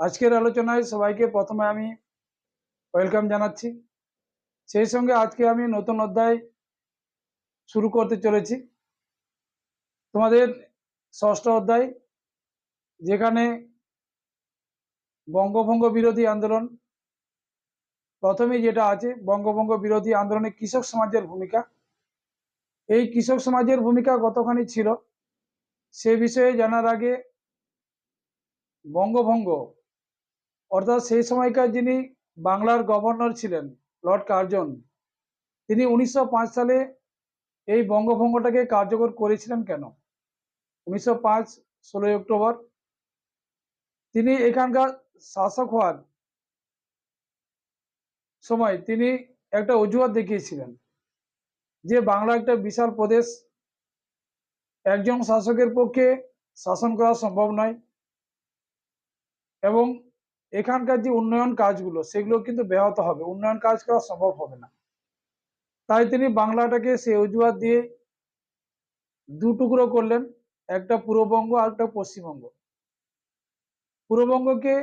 আজকের আলোচনায় সবাইকে প্রথমে আমি ওয়েলকাম জানাচ্ছি। সেই সঙ্গে আজকে আমি নতুন অধ্যায় শুরু করতে চলেছি। তোমাদের ষষ্ঠ অধ্যায়, যেখানে বঙ্গভঙ্গ বিরোধী আন্দোলন, প্রথমে যেটা আছে, বঙ্গভঙ্গ বিরোধী আন্দোলনে কৃষক সমাজের ভূমিকা। এই কৃষক সমাজের ভূমিকা কতখানি ছিল, সে বিষয়ে জানার আগে বঙ্গভঙ্গ অর্থাৎ সেই সময়কার যিনি বাংলার গভর্নর ছিলেন, লর্ড কার্জন, তিনি উনিশশো পাঁচ সালে এই বঙ্গভঙ্গটাকে কার্যকর করেছিলেন কেন? উনিশশো পাঁচ, ষোলোই অক্টোবর। তিনি এখানকার শাসক হওয়ার সময় তিনি একটা অজুহাত দেখিয়েছিলেন যে বাংলা একটা বিশাল প্রদেশ, একজন শাসকের পক্ষে শাসন করা সম্ভব নয় এবং এখানকার যে উন্নয়ন কাজগুলো, সেগুলো কিন্তু ব্যাহত হবে। উন্নয়ন কাজ করা সম্ভব হবে না। তাই তিনি বাংলাটাকে সে অজুহাত দিয়ে দু টুকরো করলেন, একটা পূর্ববঙ্গ আর একটা পশ্চিমবঙ্গ। পূর্ববঙ্গকে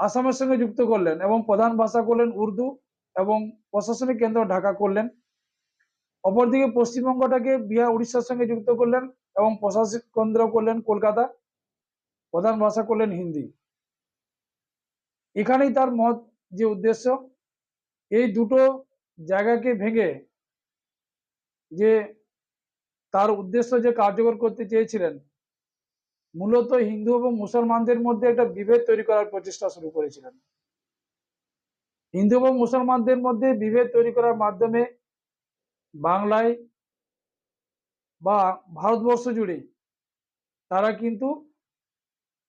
আসামের সঙ্গে যুক্ত করলেন এবং প্রধান ভাষা করলেন উর্দু এবং প্রশাসনিক কেন্দ্র ঢাকা করলেন। অপরদিকে পশ্চিমবঙ্গটাকে বিহার, উড়িষ্যার সঙ্গে যুক্ত করলেন এবং প্রশাসনিক কেন্দ্র করলেন কলকাতা। প্রধান ভাষা করলেন হিন্দি। এখানেই তার মত যে উদ্দেশ্য, এই দুটো জায়গাকে ভেঙে যে তার উদ্দেশ্য যে কার্যকর করতে চেয়েছিলেন, মূলত হিন্দু এবং মুসলমানদের মধ্যে একটা বিভেদ তৈরি করার প্রচেষ্টা শুরু করেছিলেন। হিন্দু এবং মুসলমানদের মধ্যে বিভেদ তৈরি করার মাধ্যমে বাংলায় বা ভারতবর্ষ জুড়ে তারা কিন্তু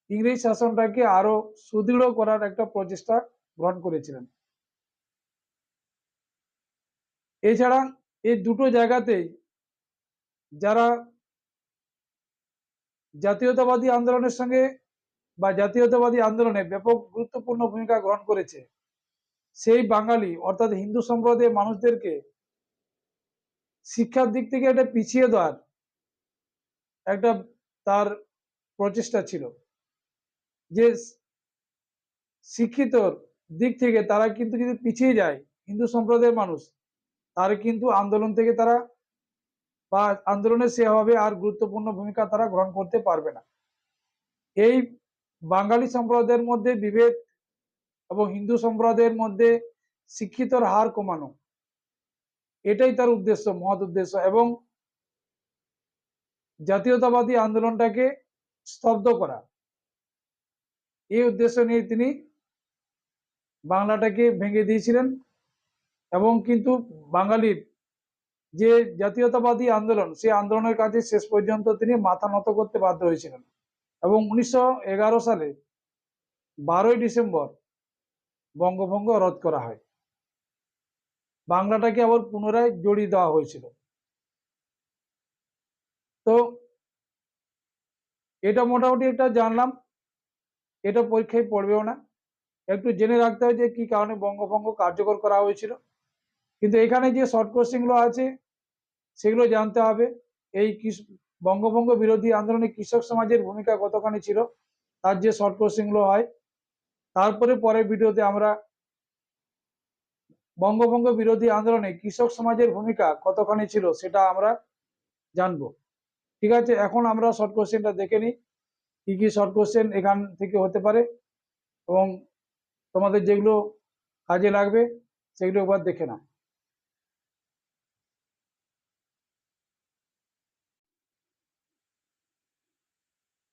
ইংরেজ শাসনটাকে আরও সুদৃঢ় করার একটা প্রচেষ্টা গ্রহণ করেছিলেন। এছাড়া এই দুটো জায়গাতেই যারা জাতীয়তাবাদী আন্দোলনের সঙ্গে বা জাতীয়তাবাদী আন্দোলনে ব্যাপক গুরুত্বপূর্ণ ভূমিকা গ্রহণ করেছে, সেই বাঙালি, অর্থাৎ হিন্দু সম্প্রদায়ের মানুষদেরকে শিক্ষার দিক থেকে একটা পিছিয়ে দেওয়ার একটা তার প্রচেষ্টা ছিল। যে শিক্ষিতর দিক থেকে তারা কিন্তু যদি পিছিয়ে যায়। হিন্দু সম্প্রদায়ের মানুষ, তার কিন্তু আন্দোলন থেকে তারা বা আন্দোলনে সেভাবে আর গুরুত্বপূর্ণ ভূমিকা তারা গ্রহণ করতে পারবে না। এই বাঙালি সম্প্রদায়ের মধ্যে বিভেদ এবং হিন্দু সম্প্রদায়ের মধ্যে শিক্ষিতর হার কমানো, এটাই তার উদ্দেশ্য, মহৎ উদ্দেশ্য এবং জাতীয়তাবাদী আন্দোলনটাকে স্তব্ধ করা। এই উদ্দেশ্য নিয়ে তিনি বাংলাটাকে ভেঙে দিয়েছিলেন এবং কিন্তু বাঙালির যে জাতীয়তাবাদী আন্দোলন, সেই আন্দোলনের কাছে শেষ পর্যন্ত তিনি মাথা নত করতে বাধ্য হয়েছিলেন এবং উনিশশো এগারো সালে বারোই ডিসেম্বর বঙ্গভঙ্গ রদ করা হয়। বাংলাটাকে আবার পুনরায় জড়িয়ে দেওয়া হয়েছিল। তো এটা মোটামুটি একটা জানলাম। এটা পরীক্ষায় পড়বেও না। একটু জেনে রাখতে হবে যে কি কারণে বঙ্গভঙ্গ কার্যকর করা হয়েছিল। কিন্তু এখানে যে শর্ট কোশ্চেনগুলো আছে, সেগুলো জানতে হবে। এই বঙ্গভঙ্গ বিরোধী আন্দোলনে কৃষক সমাজের ভূমিকা কতখানি ছিল, তার যে শর্ট কোশ্চেনগুলো হয়, তারপরে পরের ভিডিওতে আমরা বঙ্গভঙ্গ বিরোধী আন্দোলনে কৃষক সমাজের ভূমিকা কতখানি ছিল, সেটা আমরা জানব। ঠিক আছে, এখন আমরা শর্ট কোশ্চেনটা দেখে নিই। কি কি শর্ট কোশ্চেন এখান থেকে হতে পারে এবং তোমাদের যেগুলো কাজে লাগবে সেগুলো একবার দেখে নাও।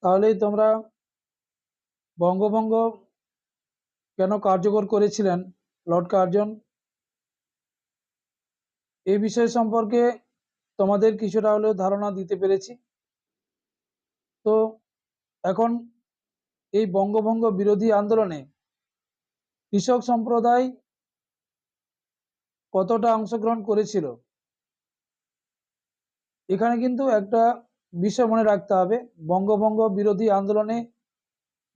তাহলেই তোমরা বঙ্গভঙ্গ কেন কার্যকর করেছিলেন লর্ড কার্জন? এই বিষয় সম্পর্কে তোমাদের কিছুটা হলেও ধারণা দিতে পেরেছি। এখন এই বঙ্গভঙ্গ বিরোধী আন্দোলনে কৃষক সম্প্রদায় কতটা অংশগ্রহণ করেছিল, এখানে কিন্তু একটা বিষয় মনে রাখতে হবে। বঙ্গভঙ্গ বিরোধী আন্দোলনে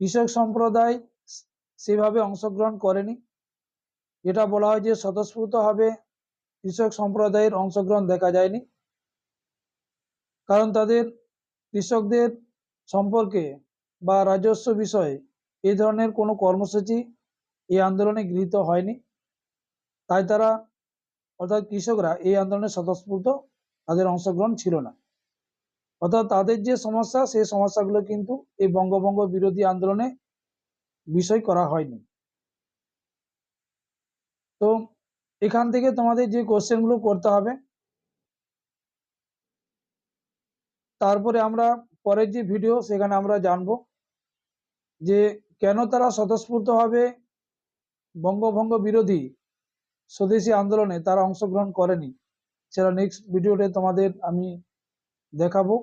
কৃষক সম্প্রদায় সেভাবে অংশগ্রহণ করেনি। যেটা বলা হয় যে স্বতঃস্ফূর্তভাবে কৃষক সম্প্রদায়ের অংশগ্রহণ দেখা যায়নি। কারণ তাদের কৃষকদের সম্পর্কে বা রাজস্ব বিষয়ে এই ধরনের কোনো কর্মসূচি এই আন্দোলনে গৃহীত হয়নি। তাই তারা, অর্থাৎ কৃষকরা এই আন্দোলনে স্বতঃস্ফূর্ত তাদের অংশগ্রহণ ছিল না। অর্থাৎ তাদের যে সমস্যা, সেই সমস্যাগুলো কিন্তু এই বঙ্গভঙ্গ বিরোধী আন্দোলনে বিষয় করা হয়নি। তো এখান থেকে তোমাদের যে কোশ্চেনগুলো করতে হবে, তারপরে আমরা পরের যে ভিডিও সেখানে আমরা জানব যে কেন তারা স্বতঃস্ফূর্তভাবে বঙ্গভঙ্গ বিরোধী স্বদেশী আন্দোলনে তারা অংশগ্রহণ করেনি। সেটা নেক্সট ভিডিওতে তোমাদের আমি দেখাবো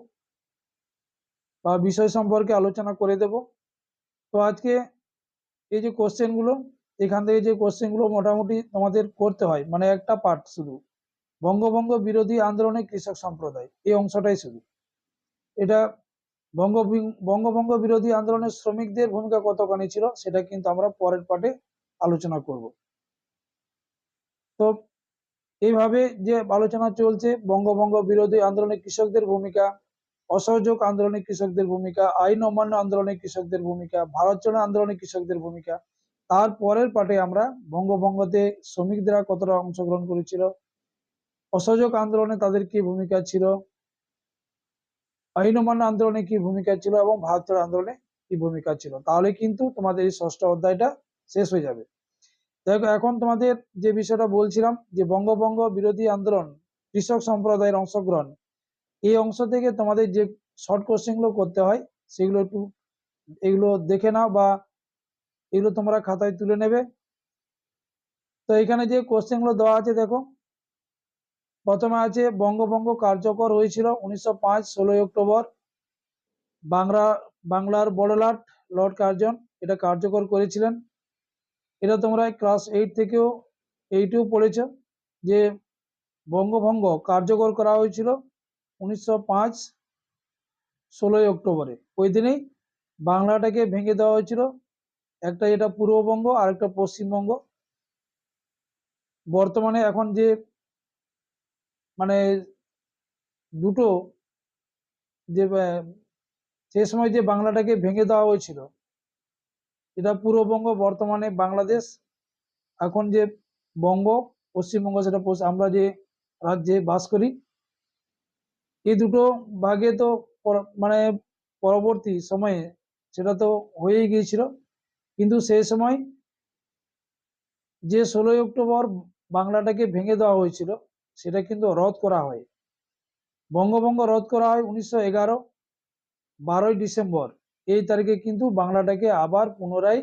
বা বিষয় সম্পর্কে আলোচনা করে দেব। তো আজকে এই যে কোশ্চেনগুলো এখান থেকে যে কোশ্চেনগুলো মোটামুটি তোমাদের করতে হয় মানে একটা পার্ট শুধু। বঙ্গভঙ্গ বিরোধী আন্দোলনে কৃষক সম্প্রদায়, এই অংশটাই শুধু। এটা বঙ্গ বঙ্গভঙ্গ বিরোধী আন্দোলনের শ্রমিকদের ভূমিকা কতখানি ছিল, সেটা কিন্তু আমরা পরের পার্টে আলোচনা করব। তো এইভাবে যে আলোচনা চলছে, বঙ্গভঙ্গ বিরোধী আন্দোলনে কৃষকদের ভূমিকা, অসহযোগ আন্দোলনে কৃষকদের ভূমিকা, আইন অমান্য আন্দোলনে কৃষকদের ভূমিকা, ভারত চলো আন্দোলনে কৃষকদের ভূমিকা, তার পরের পাটে আমরা বঙ্গভঙ্গতে শ্রমিকরা কতটা অংশগ্রহণ করেছিল, অসহযোগ আন্দোলনে তাদের কি ভূমিকা ছিল আইন অমান্য আন্দোলনে কি ভূমিকা ছিল এবং ভারত চলো আন্দোলনে কি ভূমিকা ছিল? তাহলে কিন্তু তোমাদের এই ষষ্ঠ অধ্যায়টা শেষ হয়ে যাবে। দেখো, এখন তোমাদের যে বিষয়টা বলছিলাম, যে বঙ্গভঙ্গ বিরোধী আন্দোলন, কৃষক সম্প্রদায়ের অংশগ্রহণ, এই অংশ থেকে তোমাদের যে শর্ট কোশ্চেনগুলো করতে হয়, সেগুলো একটু, এগুলো দেখে নাও বা এগুলো তোমরা খাতায় তুলে নেবে। তো এখানে যে কোশ্চেনগুলো দেওয়া আছে, দেখো প্রথমে আছে বঙ্গভঙ্গ কার্যকর হয়েছিল উনিশশো পাঁচ, ষোলোই অক্টোবর। বাংলা, বাংলার বড়লাট লর্ড কার্জন এটা কার্যকর করেছিলেন। এটা তোমরা ক্লাস এইট থেকেও এইটেও পড়েছ যে বঙ্গভঙ্গ কার্যকর করা হয়েছিল উনিশশো পাঁচ, ষোলোই অক্টোবরে। ওই দিনেই বাংলাটাকে ভেঙে দেওয়া হয়েছিল। একটা এটা পূর্ববঙ্গ আর একটা পশ্চিমবঙ্গ। বর্তমানে এখন যে মানে দুটো যে সে সময় যে বাংলাটাকে ভেঙে দেওয়া হয়েছিল, এটা পূর্ববঙ্গ, বর্তমানে বাংলাদেশ, এখন যে বঙ্গ, পশ্চিমবঙ্গ, সেটা আমরা যে রাজ্যে বাস করি এই দুটো ভাগে তো মানে পরবর্তী সময়ে সেটা তো হয়েই গিয়েছিল। কিন্তু সেই সময় যে ষোলোই অক্টোবর বাংলাটাকে ভেঙে দেওয়া হয়েছিল সেটা কিন্তু রদ করা হয়। বঙ্গভঙ্গ রদ করা হয় উনিশশো এগারো, বারোই ডিসেম্বর। এই তারিখে কিন্তু বাংলাটাকে আবার পুনরায়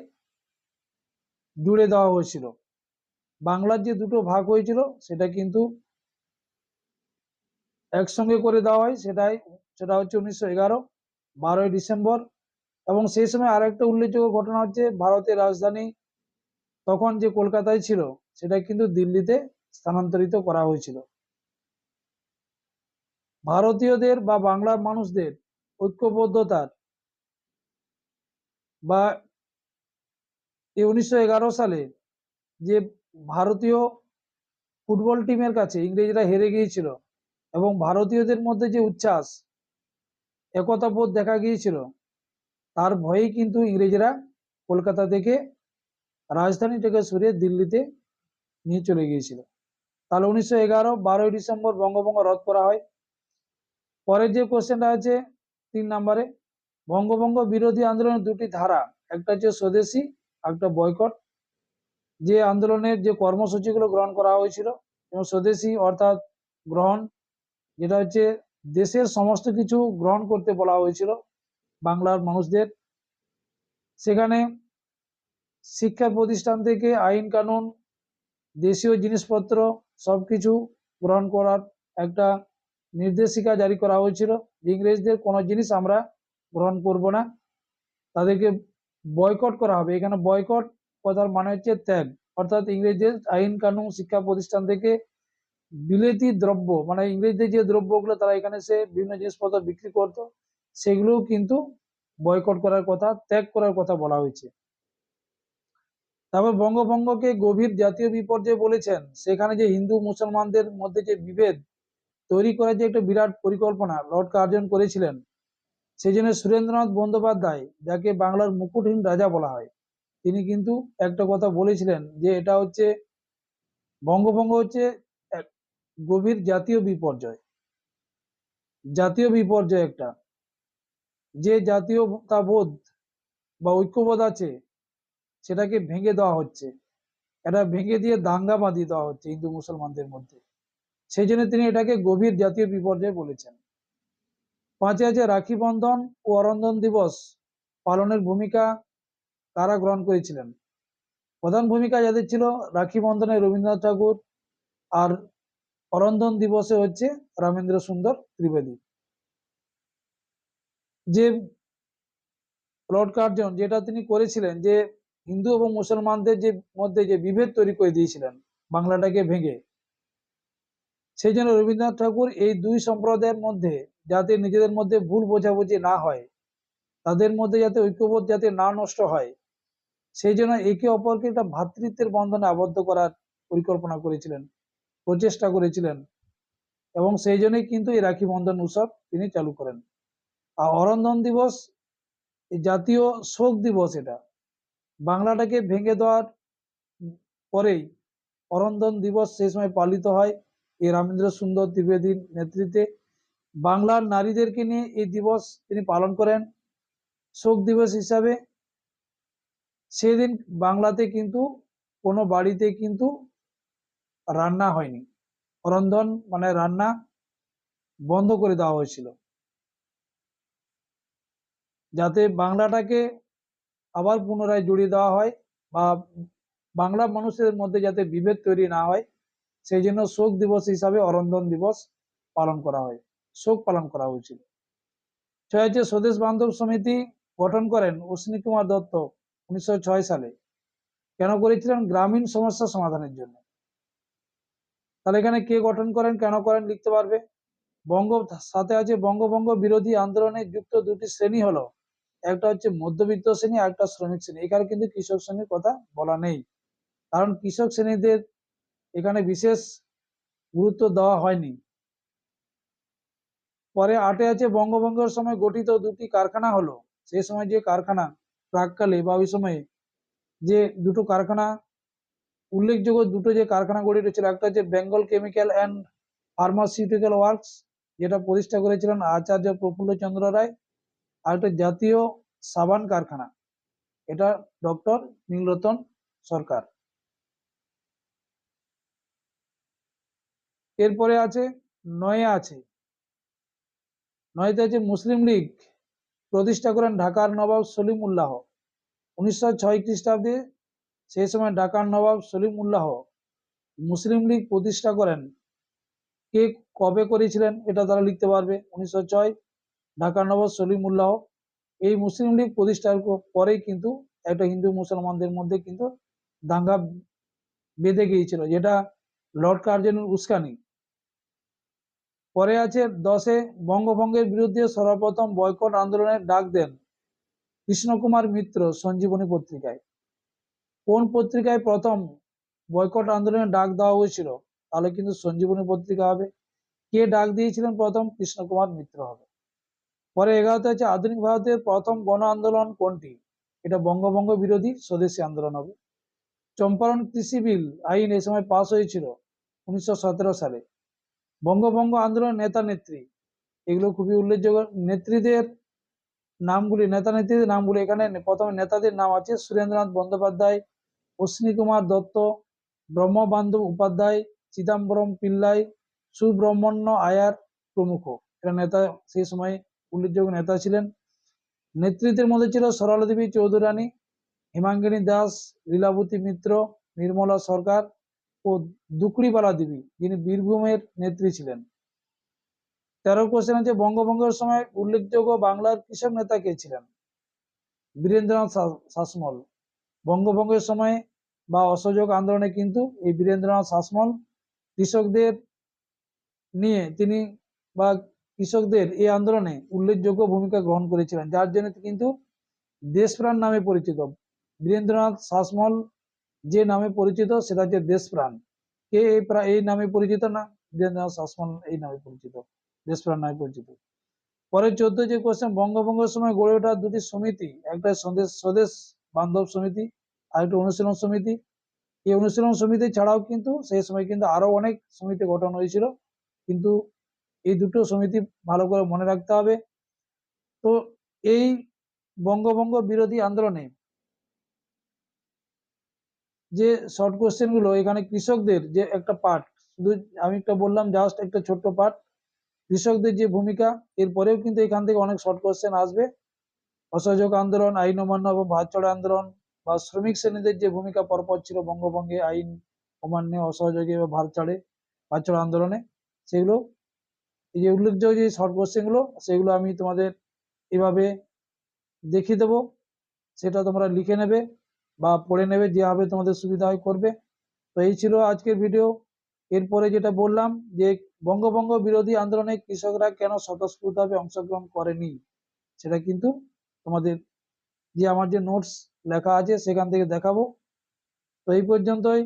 জুড়ে দেওয়া হয়েছিল। বাংলার যে দুটো ভাগ হয়েছিল, সেটা কিন্তু একসঙ্গে করে দেওয়া হয়। সেটাই, সেটা হচ্ছে উনিশশো এগারো, বারোই ডিসেম্বর। এবং সেই সময় আরেকটা উল্লেখযোগ্য ঘটনা হচ্ছে, ভারতের রাজধানী তখন যে কলকাতায় ছিল, সেটা কিন্তু দিল্লিতে স্থানান্তরিত করা হয়েছিল। ভারতীয়দের বা বাংলার মানুষদের ঐক্যবদ্ধতার বা উনিশশো সালে যে ভারতীয় ফুটবল টিমের কাছে ইংরেজরা হেরে গিয়েছিল এবং ভারতীয়দের মধ্যে যে উচ্ছ্বাস একতা বোধ দেখা গিয়েছিল, তার ভয়েই কিন্তু ইংরেজরা কলকাতা থেকে রাজধানীটাকে সরিয়ে দিল্লিতে নিয়ে চলে গিয়েছিল। তাহলে উনিশশো এগারো, বারোই ডিসেম্বর বঙ্গভঙ্গ রদ করা হয়। পরের যে কোশ্চেনটা আছে, তিন নম্বরে, বঙ্গভঙ্গ বিরোধী আন্দোলনের দুটি ধারা, একটা হচ্ছে স্বদেশী একটা বয়কট। যে আন্দোলনের যে কর্মসূচিগুলো গ্রহণ করা হয়েছিল এবং স্বদেশী অর্থাৎ গ্রহণ, যেটা হচ্ছে দেশের সমস্ত কিছু গ্রহণ করতে বলা হয়েছিল বাংলার মানুষদের। সেখানে শিক্ষা প্রতিষ্ঠান থেকে আইন কানুন, দেশীয় জিনিসপত্র সব কিছু গ্রহণ করার একটা নির্দেশিকা জারি করা হয়েছিল। ইংরেজদের কোনো জিনিস আমরা গ্রহণ করব না। তাদেরকে বয়কট করা হবে। এখানে বয়কট কথার মানে হচ্ছে ত্যাগ। অর্থাৎ ইংরেজদের আইন, কানুন, শিক্ষা প্রতিষ্ঠান থেকে বিলেতি দ্রব্য মানে ইংরেজদের যে দ্রব্যগুলো তারা এখানে সে বিভিন্ন জিনিসপত্র বিক্রি করত, সেগুলোও কিন্তু বয়কট করার কথা, ত্যাগ করার কথা বলা হয়েছে। তারপর বঙ্গভঙ্গকে গভীর জাতীয় বিপর্যয় বলেছেন। সেখানে যে হিন্দু মুসলমানদের মধ্যে যে বিভেদ, তৈরি করার যে একটা বিরাট পরিকল্পনা লর্ড কার্জন করেছিলেন সেই জন্য সুরেন্দ্রনাথ বন্দ্যোপাধ্যায়, যাকে বাংলার মুকুটহীন রাজা বলা হয়, তিনি কিন্তু একটা কথা বলেছিলেন যে এটা হচ্ছে, বঙ্গভঙ্গ হচ্ছে এক গভীর জাতীয় বিপর্যয়। জাতীয় বিপর্যয় একটা। যে জাতীয়তাবোধ বা ঐক্যবোধ আছে সেটাকে ভেঙে দেওয়া হচ্ছে। এটা ভেঙে দিয়ে দাঙ্গা বাঁধিয়ে দেওয়া হচ্ছে হিন্দু মুসলমানদের মধ্যে। সেই জন্য তিনি এটাকে গভীর জাতীয় বিপর্যয় বলেছেন। পাঁচে আছে রাখি বন্ধন ও অরন্ধন দিবস পালনের ভূমিকা তারা গ্রহণ করেছিলেন। প্রধান ভূমিকা যাদের ছিল রাখি বন্ধনে রবীন্দ্রনাথ ঠাকুর আর অরন্ধন দিবসে হচ্ছে রামেন্দ্র সুন্দর ত্রিবেদী। যে লর্ড কার্জন যেটা তিনি করেছিলেন যে হিন্দু এবং মুসলমানদের যে মধ্যে যে বিভেদ তৈরি করে দিয়েছিলেন, বাংলাটাকে ভেঙে। সেই জন্য রবীন্দ্রনাথ ঠাকুর এই দুই সম্প্রদায়ের মধ্যে যাতে নিজেদের মধ্যে ভুল বোঝাবুঝি না হয়, তাদের মধ্যে যাতে ঐক্যবোধ যাতে না নষ্ট হয়, সেই জন্য একে অপরকে একটা ভ্রাতৃত্বের বন্ধনে আবদ্ধ করার পরিকল্পনা করেছিলেন, প্রচেষ্টা করেছিলেন এবং সেই জন্যই কিন্তু এই রাখি বন্ধন উৎসব তিনি চালু করেন। আর অরন্ধন দিবস জাতীয় শোক দিবস এটা বাংলাটাকে ভেঙে দেওয়ার পরেই অরন্ধন দিবস সেই সময় পালিত হয় এই রামেন্দ্র সুন্দর ত্রিবেদীর নেতৃত্বে। বাংলার নারীদেরকে নিয়ে এই দিবস তিনি পালন করেন। শোক দিবস হিসাবে সেদিন বাংলাতে কিন্তু কোনো বাড়িতে কিন্তু রান্না হয়নি। রন্ধন মানে রান্না বন্ধ করে দেওয়া হয়েছিল। যাতে বাংলাটাকে আবার পুনরায় জড়িয়ে দেওয়া হয় বা বাংলা মানুষের মধ্যে যাতে বিভেদ তৈরি না হয়, সেই জন্য শোক দিবস হিসাবে অরন্ধন দিবস পালন করা হয়। শোক পালন করা হয়েছিল। ছয় স্বদেশ বান্ধব সমিতি গঠন করেন অশ্বিনী কুমার দত্ত উনিশশো ছয় সালে। কেন করেছিলেন? গ্রামীণ সমস্যা সমাধানের জন্য। তাহলে এখানে কে গঠন করেন? কেন করেন লিখতে পারবে? বঙ্গ, সাথে আছে বঙ্গভঙ্গ বিরোধী আন্দোলনে যুক্ত দুটি শ্রেণি হলো একটা হচ্ছে মধ্যবিত্ত শ্রেণি, আর একটা শ্রমিক শ্রেণি। এখানে কিন্তু কৃষক শ্রেণির কথা বলা নেই। কারণ কৃষক শ্রেণীদের এখানে বিশেষ গুরুত্ব দেওয়া হয়নি। পরে আটে আছে, বঙ্গভঙ্গের সময় গঠিত দুটি কারখানা হলো। সে সময় যে কারখানা, প্রাককালে বা ওই সময়ে যে দুটো কারখানা, উল্লেখযোগ্য দুটো যে কারখানা গড়ে উঠেছিল একটা হচ্ছে Bengal chemical and pharmaceutical works যেটা প্রতিষ্ঠা করেছিলেন আচার্য প্রফুল্ল চন্দ্র রায়। আর একটা জাতীয় সাবান কারখানা। এটা ডক্টর নীলরতন সরকার। এরপরে আছে, নয়ে আছে। নয়তে আছে মুসলিম লীগ। প্রতিষ্ঠা করেন ঢাকার নবাব সলিম উল্লাহ উনিশশো ছয় খ্রিস্টাব্দে সেই সময় ঢাকার নবাব সলিম উল্লাহ মুসলিম লীগ প্রতিষ্ঠা করেন। কে কবে করেছিলেন, এটা তারা লিখতে পারবে। উনিশশো ছয় ঢাকার নবাব সলিমুল্লাহ এই মুসলিম লীগ প্রতিষ্ঠার পরেই কিন্তু একটা হিন্দু মুসলমানদের মধ্যে কিন্তু দাঙ্গা বেঁধে গিয়েছিল, যেটা লর্ড কার্জনের উস্কানি। পরে আছে দশে বঙ্গভঙ্গের বিরুদ্ধে সর্বপ্রথম বয়কট আন্দোলনের ডাক দেন কৃষ্ণকুমার মিত্র সঞ্জীবনী পত্রিকায়। কোন পত্রিকায় প্রথম বয়কট আন্দোলনের ডাক দেওয়া হয়েছিল, তাহলে কিন্তু সঞ্জীবনী পত্রিকা হবে। কে ডাক দিয়েছিলেন প্রথম কৃষ্ণকুমার মিত্র হবে? পরে এগারোতে হচ্ছে আধুনিক ভারতের প্রথম গণ আন্দোলন কোনটি? এটা বঙ্গভঙ্গ বিরোধী স্বদেশী আন্দোলন হবে। চম্পারণ কৃষি বিল আইন এই সময় পাস হয়েছিল উনিশশো সতেরো সালে। বঙ্গভঙ্গ আন্দোলন নেতা নেত্রী, এগুলো খুবই উল্লেখযোগ্য। নেত্রীদের নামগুলি, নেতা নেত্রীদের নামগুলি এখানে প্রথমে নেতাদের নাম আছে সুরেন্দ্রনাথ বন্দ্যোপাধ্যায়, অশ্বিনী কুমার দত্ত, ব্রহ্মবান্ধব উপাধ্যায়, চিদাম্বরম পিল্লাই, সুব্রহ্মণ্য আয়ার প্রমুখ। এরা নেতা সেই সময় উল্লেখযোগ্য নেতা ছিলেন। নেতৃত্বের মধ্যে ছিল সরলা দেবী চৌধুরানী, হিমাঙ্গিনী দাস, লীলাবতী মিত্র, নির্মলা সরকার ও দুকড়িবালা দেবী যিনি বীরভূমের নেত্রী ছিলেন। তেরো কোশ্চেন আছে, বঙ্গভঙ্গের সময় উল্লেখযোগ্য বাংলার কৃষক নেতা কে ছিলেন? বীরেন্দ্রনাথ শাসমল। বঙ্গভঙ্গের সময় বা অসহযোগ আন্দোলনে কিন্তু এই বীরেন্দ্রনাথ শাসমল কৃষকদের নিয়ে তিনি বা কৃষকদের এই আন্দোলনে উল্লেখযোগ্য ভূমিকা গ্রহণ করেছিলেন, যার জন্য কিন্তু দেশপ্রাণ নামে পরিচিত। বীরেন্দ্রনাথ শাসমল যে নামে পরিচিত, সেটা হচ্ছে দেশপ্রাণ। কে এই প্রা- এই নামে পরিচিত না? বীরেন্দ্রনাথ শাসমল এই নামে পরিচিত, দেশপ্রাণ নামে পরিচিত। পরের চোদ্দ যে কোশ্চেন বঙ্গভঙ্গের সময় গড়ে ওঠা দুটি সমিতি, একটা স্বদেশ স্বদেশ বান্ধব সমিতি আর একটা অনুশীলন সমিতি। এই অনুশীলন সমিতি ছাড়াও কিন্তু সেই সময় কিন্তু আরও অনেক সমিতি গঠন হয়েছিল। কিন্তু এই দুটো সমিতি ভালো করে মনে রাখতে হবে। তো এই বঙ্গভঙ্গ বিরোধী আন্দোলনে যে শর্ট কোশ্চেনগুলো, এখানে কৃষকদের যে একটা পার্ট শুধু আমি একটা বললাম জাস্ট একটা ছোট্ট পার্ট কৃষকদের যে ভূমিকা এরপরেও কিন্তু এখান থেকে অনেক শর্ট কোশ্চেন আসবে। অসহযোগ আন্দোলন, আইন অমান্য এবং ভাত চড়া আন্দোলন বা শ্রমিক শ্রেণীদের যে ভূমিকা, পরপর ছিল বঙ্গভঙ্গে আইন অমান্যে, অসহযোগী বা ভাত ছাড়ে চড়া আন্দোলনে, সেগুলো এই যে উল্লেখযোগ্য যে শর্ট কোশ্চেনগুলো সেগুলো আমি তোমাদের এভাবে দেখিয়ে দেবো। সেটা তোমরা লিখে নেবে বা পড়ে নেবে, যেভাবে তোমাদের সুবিধা হয় করবে। তো এই ছিল আজকের ভিডিও। এরপরে যেটা বললাম যে বঙ্গবঙ্গ বিরোধী আন্দোলনে কৃষকরা কেন স্বতঃস্ফূর্তভাবে অংশগ্রহণ করেনি, সেটা কিন্তু তোমাদের যে আমার যে নোটস লেখা আছে সেখান থেকে দেখাবো। তো এই পর্যন্তই।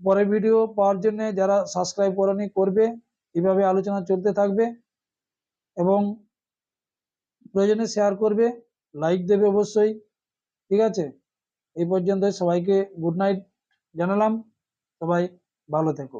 পরের ভিডিও পাওয়ার জন্য যারা সাবস্ক্রাইব করেনি, করবে। এভাবে আলোচনা চলতে থাকবে এবং প্রয়োজনে শেয়ার করবে লাইক দেবে অবশ্যই, ঠিক আছে? এই পর্যন্ত সবাইকে গুড নাইট জানালাম, সবাই ভালো থেকো।